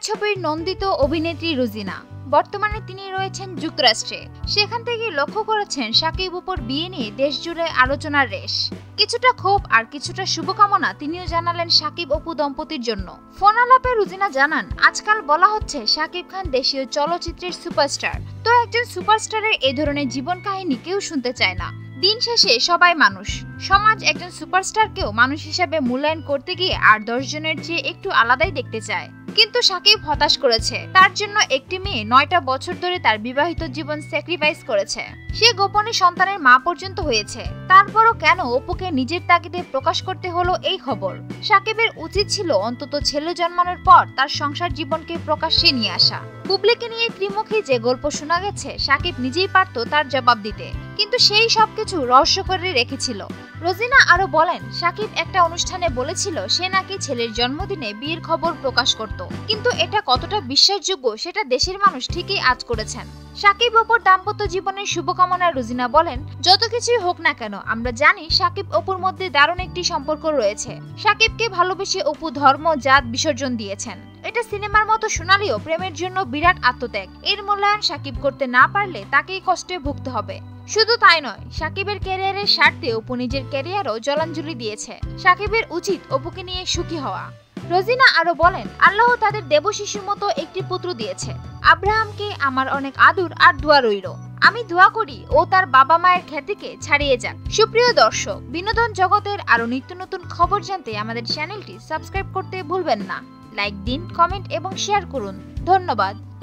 ছবির নন্দিত অভিনেত্রী রুজিনা। বর্তমানে তিনি রয়েছেন যুক্তরাষ্ট্রে। সেখান থেকে লক্ষ্য করেছেন সাকিব উপর বিয়ে নিয়ে দেশজুড়ে আলোচনার রেশ। কিছুটা ক্ষোভ আর কিছুটা শুভকামনা তিনিও জানালেন সাকিব অপু দম্পতির জন্য। ফোন আলাপে রুজিনা জানান, আজকাল বলা হচ্ছে সাকিব খান দেশীয় চলচ্চিত্রের সুপারস্টার। তো একজন সুপারস্টারের এই ধরনের জীবন কাহিনী কেউ শুনতে চায় না। দিন শেষে সবাই মানুষ। সমাজ একজন সুপারস্টারকেও মানুষ হিসাবে মূল্যায়ন করতে গিয়ে আর দশজনের চেয়ে একটু আলাদাই দেখতে চায়। কিন্তু সাকিব হতাশ করেছে। তার জন্য একটি মেয়ে নয়টা বছর ধরে তার বিবাহিত জীবন স্যাক্রিফাইস করেছে। সে গোপনে সন্তানের মা পর্যন্ত হয়েছে। তারপরও কেন অপুকে নিজের তাগিদে প্রকাশ করতে হলো এই খবর? সাকিবের উচিত ছিল অন্তত ছেলে জন্মানোর পর তার সংসার জীবনকে প্রকাশ্যে নিয়ে আসা। পুবলিকে নিয়ে ত্রিমুখী যে গল্প শোনা গেছে, সাকিব নিজেই পারত তার জবাব দিতে। কিন্তু সেই সবকিছু রহস্য করে রেখেছিল। রোজিনা আরও বলেন, সাকিব একটা অনুষ্ঠানে বলেছিল, সে নাকি ছেলের জন্মদিনে বিয়ের খবর প্রকাশ করত। কিন্তু এটা কতটা বিশ্বাসযোগ্য, সেটা দেশের মানুষ ঠিকই আজ করেছেন। সাকিব অপুর দাম্পত্য জীবনের শুভকামনা রুজিনা বলেন, যত কিছুই হোক না কেন, আমরা জানি সাকিব অপুর মধ্যে দারুণ একটি সম্পর্ক রয়েছে। সাকিবকে ভালোবেসে অপু ধর্ম, জাত বিসর্জন দিয়েছেন। এটা সিনেমার মতো শোনালেও প্রেমের জন্য বিরাট আত্মত্যাগ। এর মূল্যায়ন সাকিব করতে না পারলে তাকেই কষ্টে ভুগতে হবে। শুধু তাই নয়, সাকিবের ক্যারিয়ারের স্বার্থে অপু নিজের ক্যারিয়ারও জলাঞ্জলি দিয়েছে। সাকিবের উচিত অপুকে নিয়ে সুখী হওয়া। রোজিনা আরও বলেন, আল্লাহ তাদের দেব শিশুর মতো একটি পুত্র দিয়েছে। আব্রাহামকে আমার অনেক আদর আর দোয়া রইল। আমি দোয়া করি ও তার বাবা মায়ের খ্যাতিকে ছাড়িয়ে যান সুপ্রিয় দর্শক, বিনোদন জগতের আরও নিত্য নতুন খবর জানতে আমাদের চ্যানেলটি সাবস্ক্রাইব করতে ভুলবেন না। লাইক দিন, কমেন্ট এবং শেয়ার করুন। ধন্যবাদ।